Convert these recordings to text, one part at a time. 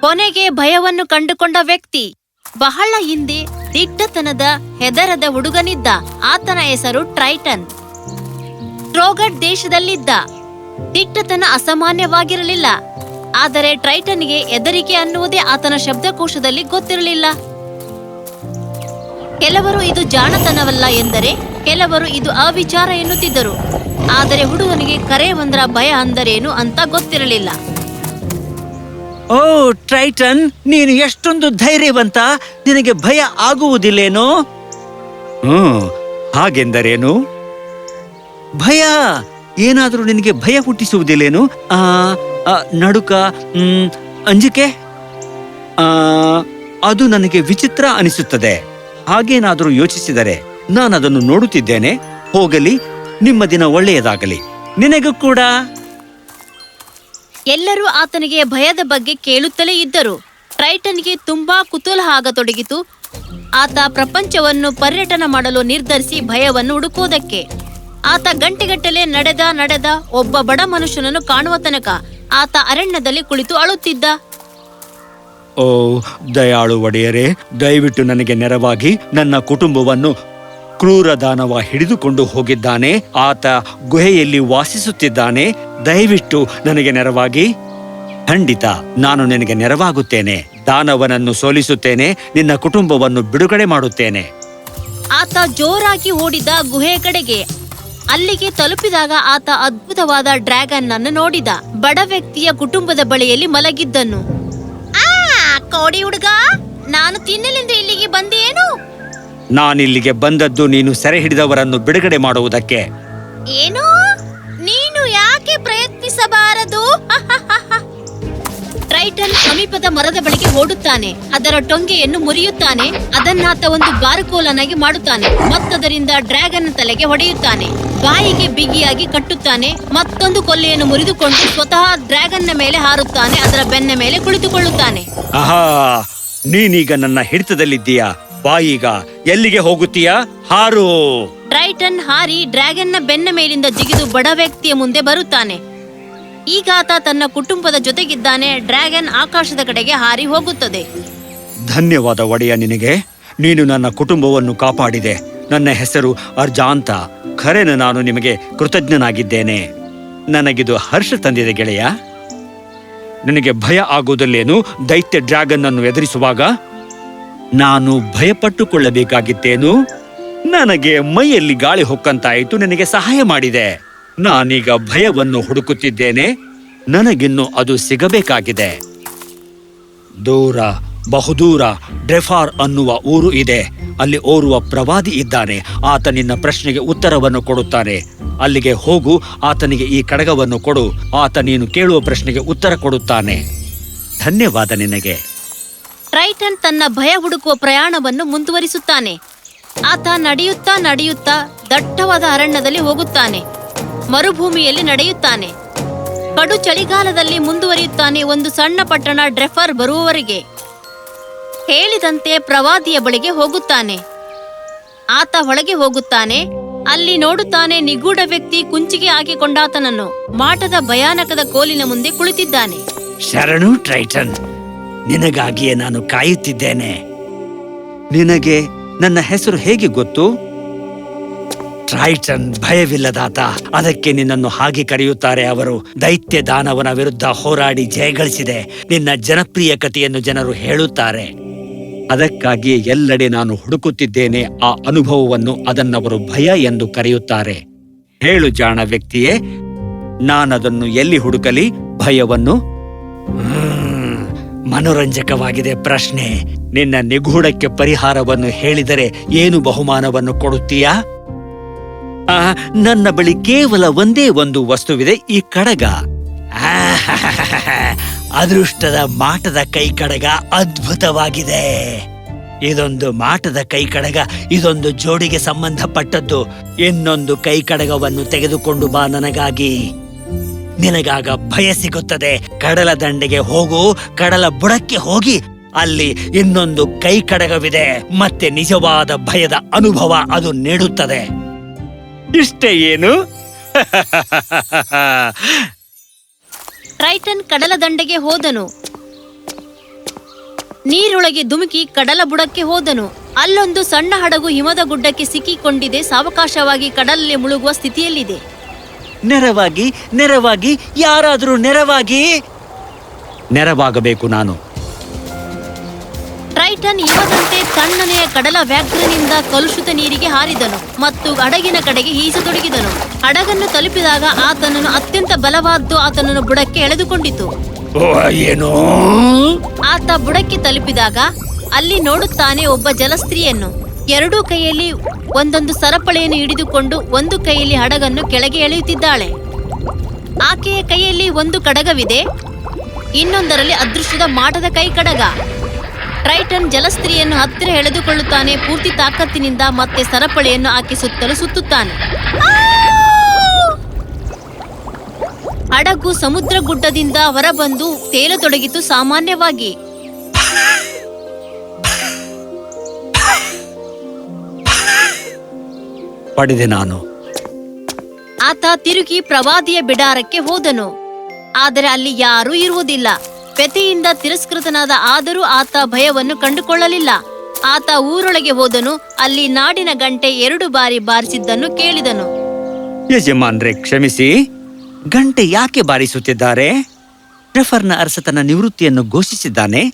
ಕೊನೆಗೆ ಭಯವನ್ನು ಕಂಡುಕೊಂಡ ವ್ಯಕ್ತಿ ಬಹಳ ಹಿಂದೆ ದಿಟ್ಟತನದ ಹೆದರದ ಹುಡುಗನಿದ್ದ. ಆತನ ಹೆಸರು ಟ್ರೈಟನ್. ಟ್ರೋಗಟ್ ದೇಶದಲ್ಲಿದ್ದ. ದಿಟ್ಟತನ ಅಸಾಮಾನ್ಯವಾಗಿರಲಿಲ್ಲ. ಆದರೆ ಟ್ರೈಟನ್ಗೆ ಹೆದರಿಕೆ ಅನ್ನುವುದೇ ಆತನ ಶಬ್ದಕೋಶದಲ್ಲಿ ಗೊತ್ತಿರಲಿಲ್ಲ. ಕೆಲವರು ಇದು ಜಾಣತನವಲ್ಲ ಎಂದರೆ ಕೆಲವರು ಇದು ಅವಿಚಾರ ಎನ್ನುತ್ತಿದ್ದರು. ಆದರೆ ಹುಡುಗನಿಗೆ ಕರೆ ಒಂದರ ಭಯ ಅಂದರೇನು ಅಂತ ಗೊತ್ತಿರಲಿಲ್ಲ. ಓ ಟ್ರೈಟನ್ ನೀನು ಎಷ್ಟೊಂದು ಧೈರ್ಯವಂತ ನಿನಗೆ ಭಯ ಆಗುವುದಿಲ್ಲೇನೋ? ಹ್ಮ್ ಹಾಗೆಂದರೇನು? ಭಯ ಏನಾದರೂ ನಿನಗೆ ಭಯ ಹುಟ್ಟಿಸುವುದಿಲ್ಲೇನು? ಆ ನಡುಕ ಹ್ಮ್, ಅಂಜಿಕೆ? ಆ ಅದು ನನಗೆ ವಿಚಿತ್ರ ಅನಿಸುತ್ತದೆ. ಹಾಗೇನಾದರೂ ಯೋಚಿಸಿದರೆ ನಾನದನ್ನು ನೋಡುತ್ತಿದ್ದೇನೆ. ಹೋಗಲಿ ನಿಮ್ಮ ದಿನ ಒಳ್ಳೆಯದಾಗಲಿ. ನಿನಗೂ ಕೂಡ. ಎಲ್ಲರೂ ಆತನಿಗೆ ಭಯದ ಬಗ್ಗೆ ಕೇಳುತ್ತಲೇ ಇದ್ದರು. ಟ್ರೈಟನ್ಗೆ ತುಂಬಾ ಕುತೂಹಲ ಆಗತೊಡಗಿತು. ಆತ ಪ್ರಪಂಚವನ್ನು ಪರ್ಯಟನ ಮಾಡಲು ನಿರ್ಧರಿಸಿ ಭಯವನ್ನು ಹುಡುಕುವುದಕ್ಕೆ. ಆತ ಗಂಟೆಗಟ್ಟಲೆ ನಡೆದ ನಡೆದ ಒಬ್ಬ ಬಡ ಮನುಷ್ಯನನ್ನು ಕಾಣುವ ತನಕ ಆತ ಅರಣ್ಯದಲ್ಲಿ ಕುಳಿತು ಅಳುತ್ತಿದ್ದ. ಓ ದಯಾಳು ಒಡೆಯರೇ, ದಯವಿಟ್ಟು ನನಗೆ ನೆರವಾಗಿ ನನ್ನ ಕುಟುಂಬವನ್ನು ಕ್ರೂರ ದಾನವ ಹಿಡಿದುಕೊಂಡು ಹೋಗಿದ್ದಾನೆ. ಆತ ಗುಹೆಯಲ್ಲಿ ವಾಸಿಸುತ್ತಿದ್ದಾನೆ. ದಯವಿಟ್ಟು ನನಗೆ ನೆರವಾಗಿ. ಖಂಡಿತ, ನಾನು ನಿನಗೆ ನೆರವಾಗುತ್ತೇನೆ. ದಾನವನನ್ನು ಸೋಲಿಸುತ್ತೇನೆ. ನಿನ್ನ ಕುಟುಂಬವನ್ನು ಬಿಡುಗಡೆ ಮಾಡುತ್ತೇನೆ. ಆತ ಜೋರಾಗಿ ಓಡಿದ ಗುಹೆ ಕಡೆಗೆ. ಅಲ್ಲಿಗೆ ತಲುಪಿದಾಗ ಆತ ಅದ್ಭುತವಾದ ಡ್ರ್ಯಾಗನ್ ಅನ್ನು ನೋಡಿದ. ಬಡ ವ್ಯಕ್ತಿಯ ಕುಟುಂಬದ ಬಳಿಯಲ್ಲಿ ಮಲಗಿದ್ದನು. ಆ, ಕೋಡಿ ಹುಡುಗ, ನಾನು ತಿನ್ನಲಿಂದ ಇಲ್ಲಿಗೆ ಬಂದೇನು? ನಾನಿಲ್ಲಿಗೆ ಬಂದದ್ದು ನೀನು ಸೆರೆ ಹಿಡಿದವರನ್ನು ಬಿಡುಗಡೆ ಮಾಡುವುದಕ್ಕೆ. ಏನು? ನೀನು ಯಾಕೆ ಪ್ರಯತ್ನಿಸಬಾರದು? ಟ್ರೈಟನ್ ಸಮೀಪದ ಮರದ ಬಳಿಗೆ ಓಡುತ್ತಾನೆ. ಅದರ ಟೊಂಗೆಯನ್ನು ಮುರಿಯುತ್ತಾನೆ. ಅದನ್ನಾತ ಒಂದು ಬಾರುಕೋಲನಾಗಿ ಮಾಡುತ್ತಾನೆ. ಮತ್ತದರಿಂದ ಡ್ರ್ಯಾಗನ್ ತಲೆಗೆ ಹೊಡೆಯುತ್ತಾನೆ. ಬಾಯಿಗೆ ಬಿಗಿಯಾಗಿ ಕಟ್ಟುತ್ತಾನೆ. ಮತ್ತೊಂದು ಕೊಲ್ಲೆಯನ್ನು ಮುರಿದುಕೊಂಡು ಸ್ವತಃ ಡ್ರ್ಯಾಗನ್ನ ಮೇಲೆ ಹಾರುತ್ತಾನೆ. ಅದರ ಬೆನ್ನ ಮೇಲೆ ಕುಳಿತುಕೊಳ್ಳುತ್ತಾನೆ. ಆಹಾ ನೀನೀಗ ನನ್ನ ಹಿಡಿತದಲ್ಲಿದ್ದೀಯಾ? ಬಾಯೀಗ ಎಲ್ಲಿಗೆ ಹೋಗುತ್ತೀಯಾ? ಹಾರು. ಟ್ರೈಟನ್ ಹಾರಿ ಡ್ರ್ಯಾಗನ್ನ ಬೆನ್ನ ಮೇಲಿಂದ ಜಿಗಿದು ಬಡ ವ್ಯಕ್ತಿಯ ಮುಂದೆ ಬರುತ್ತಾನೆ. ಈಗ ಆತ ತನ್ನ ಕುಟುಂಬದ ಜೊತೆಗಿದ್ದಾನೆ ಡ್ರ್ಯಾಗನ್ ಆಕಾಶದ ಕಡೆಗೆ ಹಾರಿ ಹೋಗುತ್ತದೆ. ಧನ್ಯವಾದ ಒಡೆಯ ನಿನಗೆ. ನೀನು ನನ್ನ ಕುಟುಂಬವನ್ನು ಕಾಪಾಡಿದೆ. ನನ್ನ ಹೆಸರು ಅರ್ಜಾಂತ. ಖರೇನ ನಾನು ನಿಮಗೆ ಕೃತಜ್ಞನಾಗಿದ್ದೇನೆ. ನನಗಿದು ಹರ್ಷ ತಂದಿದೆ ಗೆಳೆಯ. ನನಗೆ ಭಯ ಆಗುವುದಲ್ಲೇನು? ದೈತ್ಯ ಡ್ರ್ಯಾಗನ್ ಅನ್ನು ಎದುರಿಸುವಾಗ ನಾನು ಭಯಪಟ್ಟುಕೊಳ್ಳಬೇಕಾಗಿತ್ತೇನು? ನನಗೆ ಮೈಯಲ್ಲಿ ಗಾಳಿ ಹೊಕ್ಕಂತಾಯಿತು, ನನಗೆ ಸಹಾಯ ಮಾಡಿದೆ. ನಾನೀಗ ಭಯವನ್ನು ಹುಡುಕುತ್ತಿದ್ದೇನೆ, ನನಗಿನ್ನು ಅದು ಸಿಗಬೇಕಾಗಿದೆ. ದೂರ, ಬಹುದೂರ ಡ್ರೆಫಾರ್ ಅನ್ನುವ ಊರು ಇದೆ. ಅಲ್ಲಿ ಓರುವ ಪ್ರವಾದಿ ಇದ್ದಾನೆ, ಆತ ನಿನ್ನ ಪ್ರಶ್ನೆಗೆ ಉತ್ತರವನ್ನು ಕೊಡುತ್ತಾನೆ. ಅಲ್ಲಿಗೆ ಹೋಗು, ಆತನಿಗೆ ಈ ಕಡಗವನ್ನು ಕೊಡು, ಆತ ನೀನು ಕೇಳುವ ಪ್ರಶ್ನೆಗೆ ಉತ್ತರ ಕೊಡುತ್ತಾನೆ. ಧನ್ಯವಾದ ನಿನಗೆ. ಟ್ರೈಟನ್ ತನ್ನ ಭಯ ಹುಡುಕುವ ಪ್ರಯಾಣವನ್ನು ಮುಂದುವರಿಸುತ್ತಾನೆ. ಆತ ನಡೆಯುತ್ತಾ ನಡೆಯುತ್ತಾ ದಟ್ಟವಾದ ಅರಣ್ಯದಲ್ಲಿ ಹೋಗುತ್ತಾನೆ. ಮರುಭೂಮಿಯಲ್ಲಿ ನಡೆಯುತ್ತಾನೆ. ಕಡು ಚಳಿಗಾಲದಲ್ಲಿ ಮುಂದುವರಿಯುತ್ತಾನೆ ಒಂದು ಸಣ್ಣ ಪಟ್ಟಣ ಡ್ರೆಫರ್ ಬರುವವರೆಗೆ. ಹೇಳಿದಂತೆ ಪ್ರವಾದಿಯ ಬಳಿಗೆ ಹೋಗುತ್ತಾನೆ. ಆತ ಒಳಗೆ ಹೋಗುತ್ತಾನೆ. ಅಲ್ಲಿ ನೋಡುತ್ತಾನೆ ನಿಗೂಢ ವ್ಯಕ್ತಿ ಕುಂಚಿಗೆ ಹಾಕಿಕೊಂಡಾತನನ್ನು. ಮಾಟದ ಭಯಾನಕದ ಕೋಲಿನ ಮುಂದೆ ಕುಳಿತಿದ್ದಾನೆ. ಶರಣು ಟ್ರೈಟನ್ ನಿನಗಾಗಿಯೇ ನಾನು ಕಾಯುತ್ತಿದ್ದೇನೆ. ನಿನಗೆ ನನ್ನ ಹೆಸರು ಹೇಗೆ ಗೊತ್ತು? ಟ್ರೈಟನ್ ಭಯವಿಲ್ಲದಾತ. ಅದಕ್ಕೆ ನಿನ್ನನ್ನು ಹಾಗೆ ಕರೆಯುತ್ತಾರೆ ಅವರು. ದೈತ್ಯ ದಾನವನ ವಿರುದ್ಧ ಹೋರಾಡಿ ಜಯಗಳಿಸಿದೆ. ನಿನ್ನ ಜನಪ್ರಿಯ ಕಥೆಯನ್ನು ಜನರು ಹೇಳುತ್ತಾರೆ. ಅದಕ್ಕಾಗಿ ಎಲ್ಲೆಡೆ ನಾನು ಹುಡುಕುತ್ತಿದ್ದೇನೆ. ಆ ಅನುಭವವನ್ನು ಅದನ್ನವರು ಭಯ ಎಂದು ಕರೆಯುತ್ತಾರೆ. ಹೇಳು ಜಾಣ ವ್ಯಕ್ತಿಯೇ ನಾನದನ್ನು ಎಲ್ಲಿ ಹುಡುಕಲಿ? ಭಯವನ್ನು? ಹ್ಮ್, ಮನೋರಂಜಕವಾಗಿದೆ ಪ್ರಶ್ನೆ. ನಿನ್ನ ನಿಗೂಢಕ್ಕೆ ಪರಿಹಾರವನ್ನು ಹೇಳಿದರೆ ಏನು ಬಹುಮಾನವನ್ನು ಕೊಡುತ್ತೀಯಾ? ನನ್ನ ಬಳಿ ಕೇವಲ ಒಂದೇ ಒಂದು ವಸ್ತುವಿದೆ, ಈ ಕಡಗ. ಅದೃಷ್ಟದ ಮಾಟದ ಕೈ ಕಡಗ ಅದ್ಭುತವಾಗಿದೆ. ಇದೊಂದು ಮಾಟದ ಕೈ ಕಡಗ ಇದೊಂದು ಜೋಡಿಗೆ ಸಂಬಂಧಪಟ್ಟದ್ದು. ಇನ್ನೊಂದು ಕೈ ಕಡಗವನ್ನು ತೆಗೆದುಕೊಂಡು ಬಾ ನನಗಾಗಿ. ನಿನಗಾಗ ಭಯ ಸಿಗುತ್ತದೆ. ಕಡಲ ದಂಡೆಗೆ ಹೋಗು ಕಡಲ ಬುಡಕ್ಕೆ ಹೋಗಿ. ಅಲ್ಲಿ ಇನ್ನೊಂದು ಕೈ ಕಡಗವಿದೆ ಮತ್ತೆ ನಿಜವಾದ ಭಯದ ಅನುಭವ ಅದು ನೀಡುತ್ತದೆ. ಇಷ್ಟೇ ಏನು? ಟ್ರೈಟನ್ ಕಡಲ ದಂಡೆಗೆ ಹೋದನು. ನೀರೊಳಗೆ ಧುಮುಕಿ ಕಡಲ ಬುಡಕ್ಕೆ ಹೋದನು. ಅಲ್ಲೊಂದು ಸಣ್ಣ ಹಡಗು ಹಿಮದ ಗುಡ್ಡಕ್ಕೆ ಸಿಕ್ಕಿಕೊಂಡಿದೆ. ಸಾವಕಾಶವಾಗಿ ಕಡಲಲ್ಲಿ ಮುಳುಗುವ ಸ್ಥಿತಿಯಲ್ಲಿದೆ. ನೆರವಾಗಿ ನೆರವಾಗಿ ಯಾರಾದರೂ ನೆರವಾಗಿ. ನೆರವಾಗಬೇಕು ನಾನು. ಟ್ರೈಟನ್ ಇವದಂತೆ ತಣ್ಣನೆಯ ಕಡಲ ವ್ಯಾಘ್ರನಿಂದ ಕಲುಷಿತ ನೀರಿಗೆ ಹಾರಿದನು ಮತ್ತು ಹಡಗಿನ ಕಡೆಗೆ ಈಸತೊಡಗಿದನು ಹಡಗನ್ನು ತಲುಪಿದಾಗ ಆತನನ್ನು ಅತ್ಯಂತ ಬಲವಾದ್ದು ಆತನನ್ನು ಬುಡಕ್ಕೆ ಎಳೆದುಕೊಂಡಿತು. ಏನು ಏನೋ? ಆತ ಬುಡಕ್ಕೆ ತಲುಪಿದಾಗ ಅಲ್ಲಿ ನೋಡುತ್ತಾನೆ ಒಬ್ಬ ಜಲಸ್ತ್ರೀಯನ್ನು. ಎರಡೂ ಕೈಯಲ್ಲಿ ಒಂದೊಂದು ಸರಪಳಿಯನ್ನು ಹಿಡಿದುಕೊಂಡು ಒಂದು ಕೈಯಲ್ಲಿ ಹಡಗನ್ನು ಕೆಳಗೆ ಎಳೆಯುತ್ತಿದ್ದಾಳೆ. ಆಕೆಯ ಕೈಯಲ್ಲಿ ಒಂದು ಕಡಗವಿದೆ, ಇನ್ನೊಂದರಲ್ಲಿ ಅದೃಶ್ಯದ ಮಾಟದ ಕೈ ಕಡಗ ಟ್ರೈಟನ್ ಜಲಸ್ತ್ರೀಯನ್ನು ಹತ್ತಿರ ಎಳೆದುಕೊಳ್ಳುತ್ತಾನೆ, ಪೂರ್ತಿ ತಾಕತ್ತಿನಿಂದ ಮತ್ತೆ ಸರಪಳಿಯನ್ನು ಆಕೆ ಸುತ್ತಲೂ ಸುತ್ತುತ್ತಾನೆ. ಹಡಗು ಸಮುದ್ರ ಗುಡ್ಡದಿಂದ ಹೊರಬಂದು ತೇಲತೊಡಗಿತು ಸಾಮಾನ್ಯವಾಗಿ. ಪಡೆದೆ ನಾನು. ಆತ ತಿರುಗಿ ಪ್ರವಾದಿಯ ಬಿಡಾರಕ್ಕೆ ಹೋದನು. ಆದರೆ ಅಲ್ಲಿ ಯಾರೂ ಇರುವುದಿಲ್ಲ. ವ್ಯಥೆಯಿಂದ ತಿರಸ್ಕೃತನಾದ ಆದರೂ ಆತ ಭಯವನ್ನು ಕಂಡುಕೊಳ್ಳಲಿಲ್ಲ. ಆತ ಊರೊಳಗೆ ಹೋದನು. ಅಲ್ಲಿ ನಾಡಿನ ಗಂಟೆ ಎರಡು ಬಾರಿ ಬಾರಿಸಿದ್ದನ್ನು ಕೇಳಿದನು. ಯಜಮಾನ್ರೆ ಕ್ಷಮಿಸಿ. ಗಂಟೆ ಯಾಕೆ ಬಾರಿಸುತ್ತಿದ್ದಾರೆ? ರೆಫರ್ನ ಅರಸತನ ತನ್ನ ನಿವೃತ್ತಿಯನ್ನು ಘೋಷಿಸಿದ್ದಾನೆ.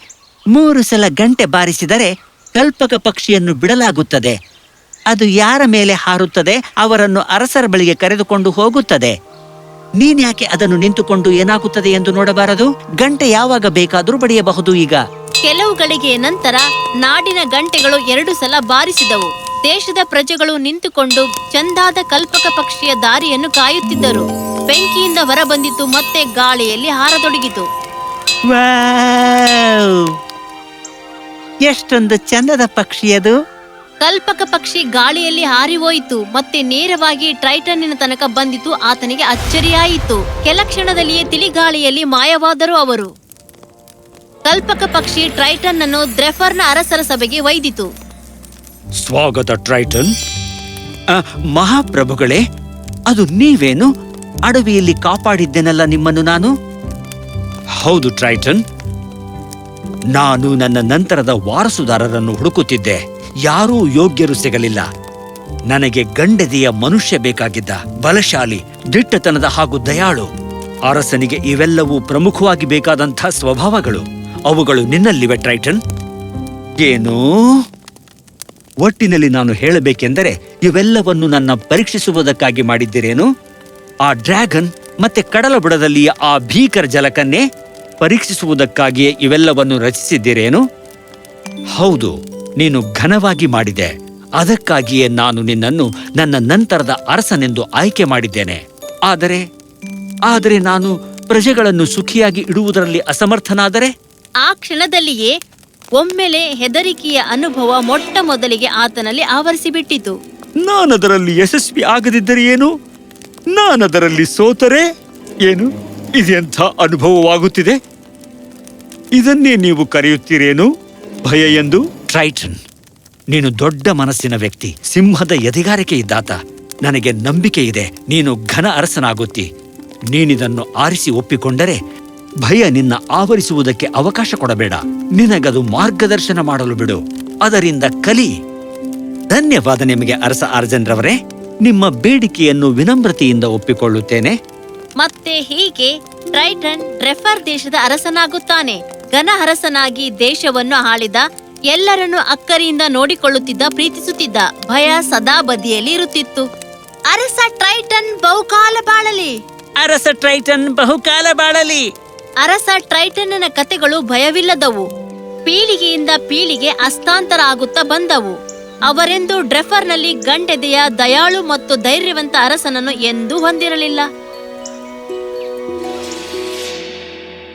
ಮೂರು ಸಲ ಗಂಟೆ ಬಾರಿಸಿದರೆ ಕಲ್ಪಕ ಪಕ್ಷಿಯನ್ನು ಬಿಡಲಾಗುತ್ತದೆ. ಅದು ಯಾರ ಮೇಲೆ ಹಾರುತ್ತದೆ ಅವರನ್ನು ಅರಸರ ಬಳಿಗೆ ಕರೆದುಕೊಂಡು ಹೋಗುತ್ತದೆ. ನೀನ್ಯಾಕೆ ಅದನ್ನು ನಿಂತುಕೊಂಡು ಏನಾಗುತ್ತದೆ ಎಂದು ನೋಡಬಾರದು? ಗಂಟೆ ಯಾವಾಗ ಬೇಕಾದರೂ ಬಡಿಯಬಹುದು ಈಗ. ಕೆಲವು ಗಳಿಗೆಯ ನಂತರ ನಾಡಿನ ಗಂಟೆಗಳು ಎರಡು ಸಲ ಬಾರಿಸಿದವು. ದೇಶದ ಪ್ರಜೆಗಳು ನಿಂತುಕೊಂಡು ಚಂದಾದ ಕಲ್ಪಕ ಪಕ್ಷಿಯ ದಾರಿಯನ್ನು ಕಾಯುತ್ತಿದ್ದರು. ಬೆಂಕಿಯಿಂದ ಹೊರಬಂದಿತು ಮತ್ತೆ ಗಾಳಿಯಲ್ಲಿ ಹಾರತೊಡಗಿತು. ಎಷ್ಟೊಂದು ಚಂದದ ಪಕ್ಷಿ ಅದು. ಕಲ್ಪಕ ಪಕ್ಷಿ ಗಾಳಿಯಲ್ಲಿ ಹಾರಿ ಹೋಯಿತು ಮತ್ತೆ ನೇರವಾಗಿ ಟ್ರೈಟನ್ನಿನ ತನಕ ಬಂದಿತು ಆತನಿಗೆ ಅಚ್ಚರಿಯಾಯಿತು. ಕೆಲ ಕ್ಷಣದಲ್ಲಿಯೇ ತಿಳಿಗಾಳಿಯಲ್ಲಿ ಮಾಯವಾದರು ಅವರು. ಕಲ್ಪಕ ಪಕ್ಷಿ ಟ್ರೈಟನ್ ಅನ್ನು ದ್ರೆಫರ್ನ ಅರಸರ ಸಭೆಗೆ ಒಯ್ದಿತು. ಸ್ವಾಗತ ಟ್ರೈಟನ್. ಆ, ಮಹಾಪ್ರಭುಗಳೇ ಅದು ನೀವೇನು? ಅಡವಿಯಲ್ಲಿ ಕಾಪಾಡಿದ್ದೆನಲ್ಲ ನಿಮ್ಮನ್ನು ನಾನು? ಹೌದು ಟ್ರೈಟನ್. ನಾನು ನನ್ನ ನಂತರದ ವಾರಸುದಾರರನ್ನು ಹುಡುಕುತ್ತಿದ್ದೆ. ಯಾರೂ ಯೋಗ್ಯರು ಸಿಗಲಿಲ್ಲ. ನನಗೆ ಗಂಡದಿಯ ಮನುಷ್ಯ ಬೇಕಾಗಿದ್ದ ಬಲಶಾಲಿ, ದಿಟ್ಟತನದ ಹಾಗೂ ದಯಾಳು. ಅರಸನಿಗೆ ಇವೆಲ್ಲವೂ ಪ್ರಮುಖವಾಗಿ ಬೇಕಾದಂಥ ಸ್ವಭಾವಗಳು. ಅವುಗಳು ನಿನ್ನಲ್ಲಿವೆ, ಟ್ರೈಟನ್. ಏನು? ಒಟ್ಟಿನಲ್ಲಿ ನಾನು ಹೇಳಬೇಕೆಂದರೆ, ಇವೆಲ್ಲವನ್ನು ನನ್ನ ಪರೀಕ್ಷಿಸುವುದಕ್ಕಾಗಿ ಮಾಡಿದ್ದೀರೇನು? ಆ ಡ್ರ್ಯಾಗನ್ ಮತ್ತೆ ಕಡಲ ಬುಡದಲ್ಲಿಯ ಆ ಭೀಕರ ಜಲಕನ್ನೇ ಪರೀಕ್ಷಿಸುವುದಕ್ಕಾಗಿಯೇ ಇವೆಲ್ಲವನ್ನು ರಚಿಸಿದ್ದೀರೇನು? ಹೌದು. ನೀನು ಘನವಾಗಿ ಮಾಡಿದೆ. ಅದಕ್ಕಾಗಿಯೇ ನಾನು ನಿನ್ನನ್ನು ನನ್ನ ನಂತರದ ಅರಸನೆಂದು ಆಯ್ಕೆ ಮಾಡಿದ್ದೇನೆ. ಆದರೆ ಆದರೆ ನಾನು ಪ್ರಜೆಗಳನ್ನು ಸುಖಿಯಾಗಿ ಇಡುವುದರಲ್ಲಿ ಅಸಮರ್ಥನಾದರೆ? ಆ ಕ್ಷಣದಲ್ಲಿಯೇ ಒಮ್ಮೆಲೆ ಹೆದರಿಕೆಯ ಅನುಭವ ಮೊಟ್ಟ ಮೊದಲಿಗೆ ಆತನಲ್ಲಿ ಆವರಿಸಿಬಿಟ್ಟಿತು. ನಾನದರಲ್ಲಿ ಯಶಸ್ವಿ ಆಗದಿದ್ದರೆ ಏನು? ನಾನದರಲ್ಲಿ ಸೋತರೆ ಏನು? ಇದೆಂಥ ಅನುಭವವಾಗುತ್ತಿದೆ? ಇದನ್ನೇ ನೀವು ಕರೆಯುತ್ತೀರೇನು? ಭಯ ಎಂದು? ಟ್ರೈಟನ್. ನೀನು ದೊಡ್ಡ ಮನಸ್ಸಿನ ವ್ಯಕ್ತಿ, ಸಿಂಹದ ಎದೆಗಾರಿಕೆ ಇದ್ದಾತ. ನನಗೆ ನಂಬಿಕೆ ಇದೆ, ನೀನು ಘನ ಅರಸನಾಗುತ್ತಿ. ನೀನಿದನ್ನು ಆರಿಸಿ ಒಪ್ಪಿಕೊಂಡರೆ ಭಯ ನಿನ್ನ ಆವರಿಸುವುದಕ್ಕೆ ಅವಕಾಶ ಕೊಡಬೇಡ. ನಿನಗದು ಮಾರ್ಗದರ್ಶನ ಮಾಡಲು ಬಿಡು. ಅದರಿಂದ ಕಲಿ. ಧನ್ಯವಾದ ನಿಮಗೆ ಅರಸ ಅರ್ಜನ್ ರವರೇ ನಿಮ್ಮ ಬೇಡಿಕೆಯನ್ನು ವಿನಮ್ರತೆಯಿಂದ ಒಪ್ಪಿಕೊಳ್ಳುತ್ತೇನೆ. ಮತ್ತೆ ಹೀಗೆ ಟ್ರೈಟನ್ ರೆಫರ್ ದೇಶದ ಅರಸನಾಗುತ್ತಾನೆ. ಘನ ಅರಸನಾಗಿ ದೇಶವನ್ನು ಆಳಿದ ಎಲ್ಲರನ್ನು ಅಕ್ಕರಿಯಿಂದ ನೋಡಿಕೊಳ್ಳುತ್ತಿದ್ದ ಪ್ರೀತಿಸುತ್ತಿದ್ದ ಭಯ ಸದಾ ಬದಿಯಲ್ಲಿ ಇರುತ್ತಿತ್ತು. ಅರಸ ಟ್ರೈಟನ್ ಬಹುಕಾಲ ಬಾಳಲಿ. ಅರಸ ಟ್ರೈಟನ್ ಬಹುಕಾಲ ಬಾಳಲಿ. ಅರಸ ಟ್ರೈಟನ್ನ ಕತೆಗಳು ಭಯವಿಲ್ಲದವು. ಪೀಳಿಗೆಯಿಂದ ಪೀಳಿಗೆ ಹಸ್ತಾಂತರ ಆಗುತ್ತಾ ಬಂದವು. ಅವರೆಂದು ಡ್ರೆಫರ್ನಲ್ಲಿ ಗಂಡೆದೆಯ ದಯಾಳು ಮತ್ತು ಧೈರ್ಯವಂತ ಅರಸನನ್ನು ಎಂದೂ ಹೊಂದಿರಲಿಲ್ಲ.